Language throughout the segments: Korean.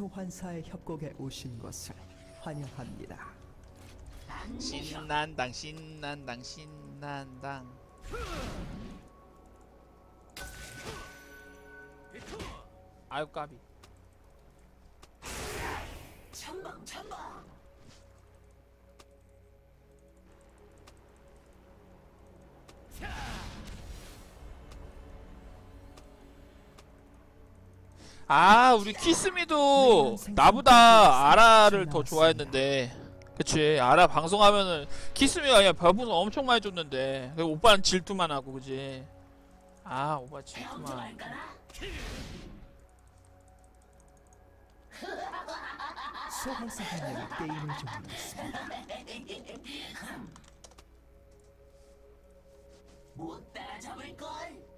소환사의 협곡에 오신 것을 환영합니다. 신난당 신난당 신난당 아유 까비 아 우리 키스미도 나보다 아라를 더 좋아했는데 그치 아라 방송하면은 키스미가 그냥 별풍선 엄청 많이 줬는데 그 오빠는 질투만 하고 그지 아 오빠 질투만? 소환사 게임을. 못 따라잡을 걸.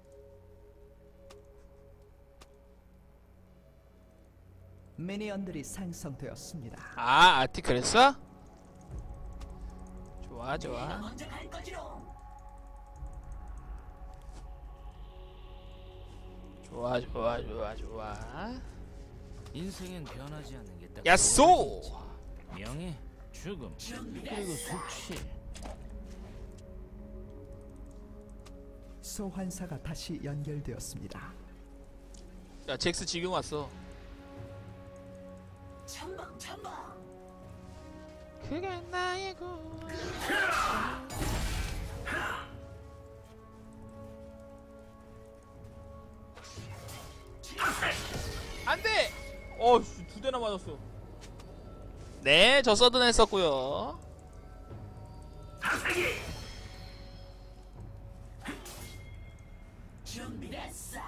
미니언들이 생성되었습니다. 아 아티클 했어? 좋아 좋아. 좋아 좋아 좋아 좋아 인생엔 변하지 않는 게 딱 야쏘 명예, 죽음, 그리고 수치. 소환사가 다시 연결되었습니다. 야 잭스 지금 왔어 전방 전방. 그게 나의 구 안돼! 어씨 두 대나 맞았어 네 저 서든 했었고요 준비됐어.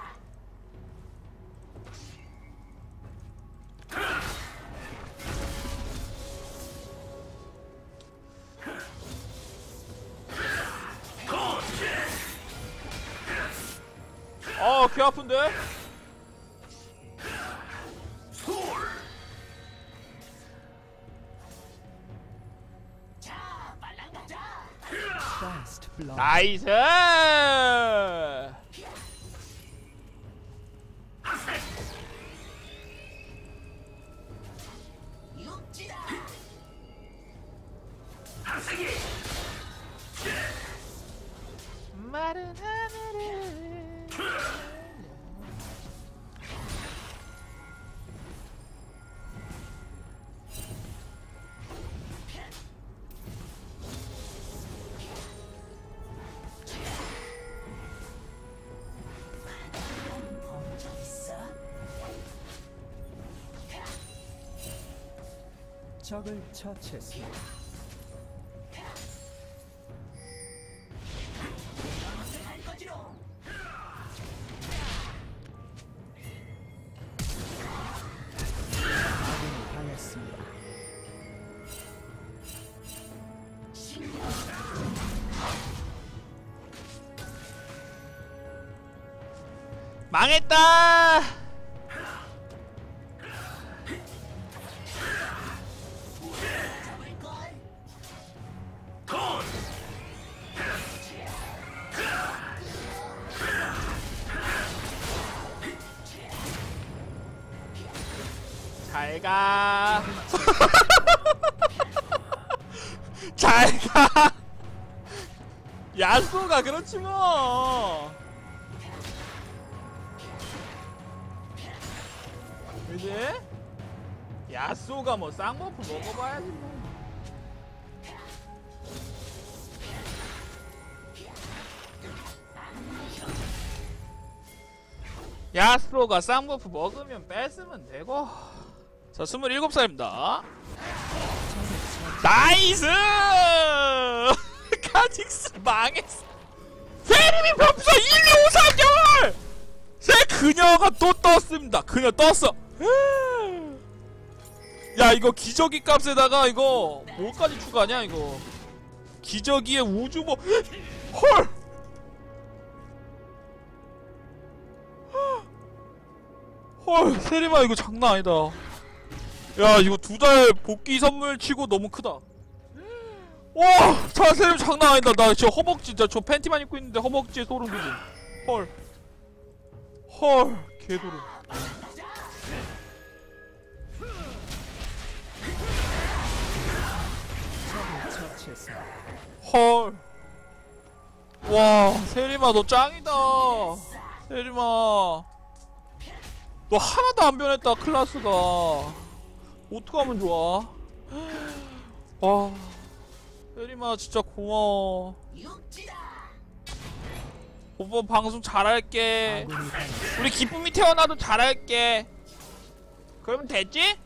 아픈데? 나이스! 마른 하 적을 처치했습니다. 당했습니다. 망했다! 잘 가. 잘 가. 야수가 그렇지 뭐. 그지? 야수가 뭐 쌍버프 먹어봐야지 뭐. 야스로가 쌍버프 먹으면 뺏으면 되고 자 27살입니다. 나이스! 카직스 망했어. 세림이 범서 1, 2, 5, 3개월 세 그녀가 또 떴습니다. 그녀 떴어. 야 이거 기저귀 값에다가 이거 뭐까지 추가하냐 이거. 기저귀에 우주보 헐! 헐 세리마 이거 장난 아니다 야 이거 두 달 복귀 선물 치고 너무 크다. 와 자세는 장난 아니다. 나 저 허벅지 진짜 저 팬티만 입고 있는데 허벅지에 소름 돋음 헐헐 개소름. 헐와 세리마 너 짱이다. 세리마. 너 하나도 안 변했다 클라스가. 어떡하면 좋아? 와. 세리마 진짜 고마워. 오빠 방송 잘할게. 우리 기쁨이 태어나도 잘할게. 그러면 됐지?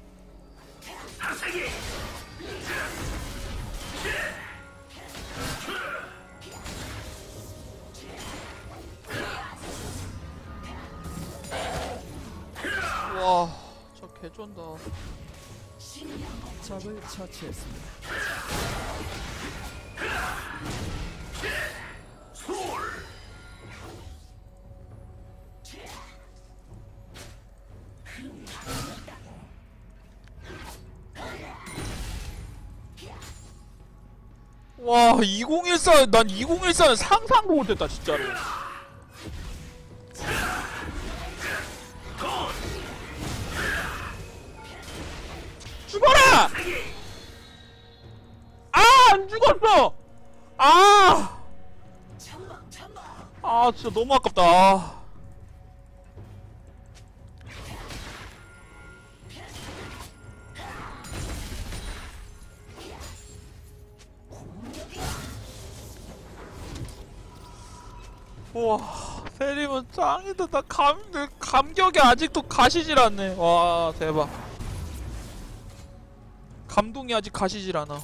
와, 저 개쩐다. 적을 처치했습니다. 와, 2014, 난 2014는 상상도 못했다, 진짜로. 아, 안 죽었어! 아! 아, 진짜 너무 아깝다. 아. 우와, 세림은 짱이다. 나 감, 내 감격이 아직도 가시질 않네. 와, 대박. 감동이 아직 가시질 않아.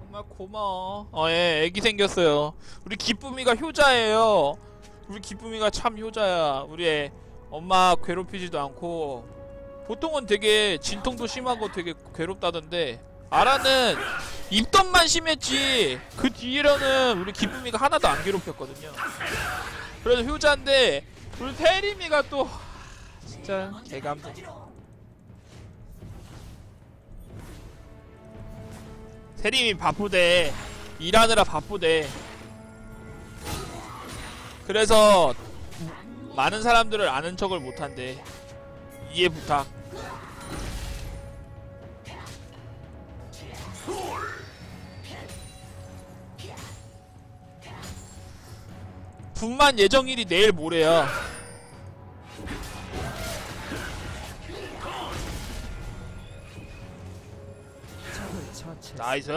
정말 고마워. 어, 예, 애기 생겼어요. 우리 기쁨이가 효자예요. 우리 기쁨이가 참 효자야. 우리 애 엄마 괴롭히지도 않고. 보통은 되게 진통도 심하고 되게 괴롭다던데. 아라는 입덧만 심했지. 그 뒤로는 우리 기쁨이가 하나도 안 괴롭혔거든요. 그래서 효자인데, 우리 세림이가 또, 진짜 개감동. 세림이 바쁘대. 일하느라 바쁘대. 그래서 많은 사람들을 아는 척을 못한대. 이해 부탁. 분만 예정일이 내일 모레야. 나이스!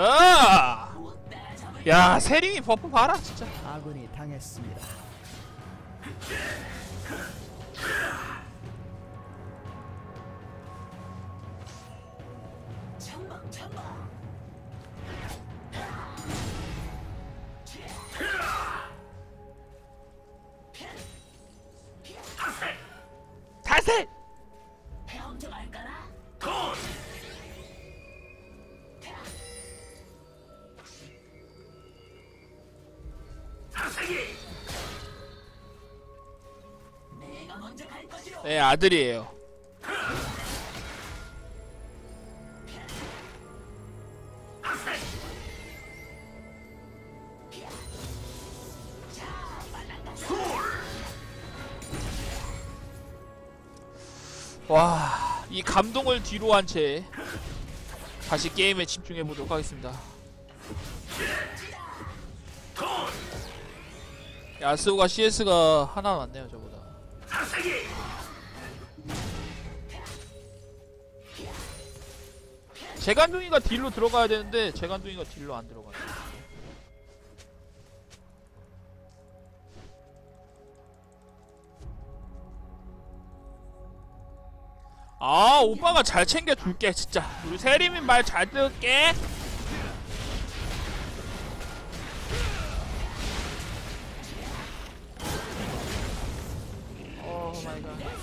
야, 세림이 버프 봐라, 진짜. 아군이 당했습니다. 네, 아들이에요. 와, 이 감동을 뒤로 한 채 다시 게임에 집중해 보도록 하겠습니다. 야스오가 CS가 하나 많네요, 저보 재간둥이가 딜로 들어가야 되는데 재간둥이가 딜로 안 들어가네. 아 오빠가 잘 챙겨줄게 진짜. 우리 세림이 말 잘 들을게 오 마이 갓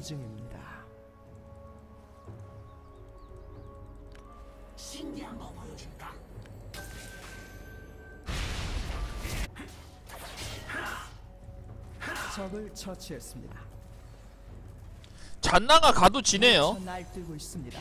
학살 중입니다. 신비한 거 보여줄까? 적을 처치했습니다. 잔나가 가도 지네요. 저 날뛰고 있습니다.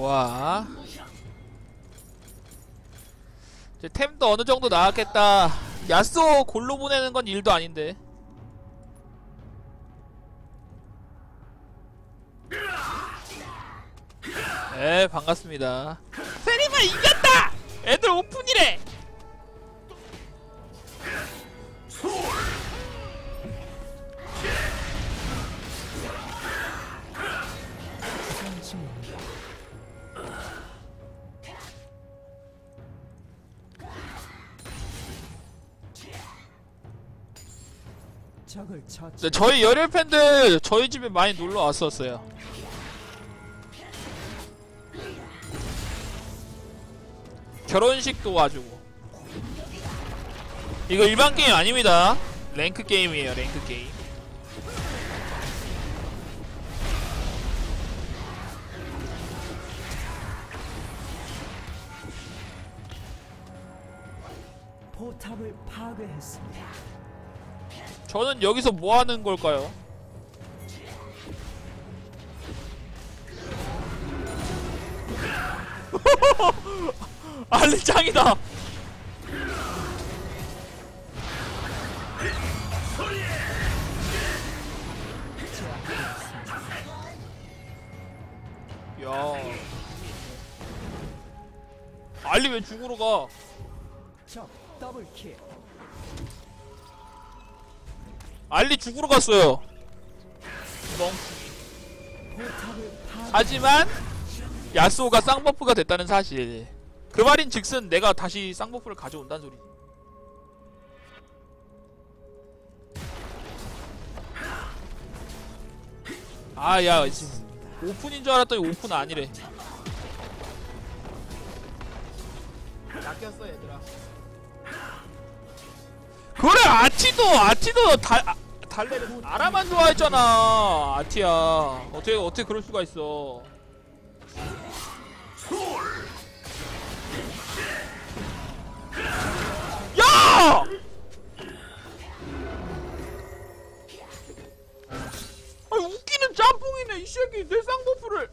좋아. 이제 템도 어느 정도 나왔겠다. 야스오 골로 보내는 건 일도 아닌데. 네, 반갑습니다. 세리마 이겼다! 애들 오픈이래! 네, 저희 열혈 팬들 저희 집에 많이 놀러 왔었어요. 결혼식도 와주고. 이거 일반 게임 아닙니다. 랭크 게임이에요, 랭크 게임. 포탑을 파괴했습니다. 저는 여기서 뭐 하는 걸까요? 알리 짱이다. 야. 알리 왜 죽으러 가? 적 더블킬. 알리 죽으러 갔어요. 하지만 야스오가 쌍버프가 됐다는 사실. 그 말인 즉슨 내가 다시 쌍버프를 가져온다는 소리. 아, 야, 오픈인 줄 알았더니 오픈 아니래. 낚였어, 얘들아. 그래, 아치도, 아치도 달, 아, 달래를 아라만 좋아했잖아, 아티야. 어떻게, 어떻게 그럴 수가 있어. 야! 아니 웃기는 짬뽕이네 이 새끼 내 쌍버프를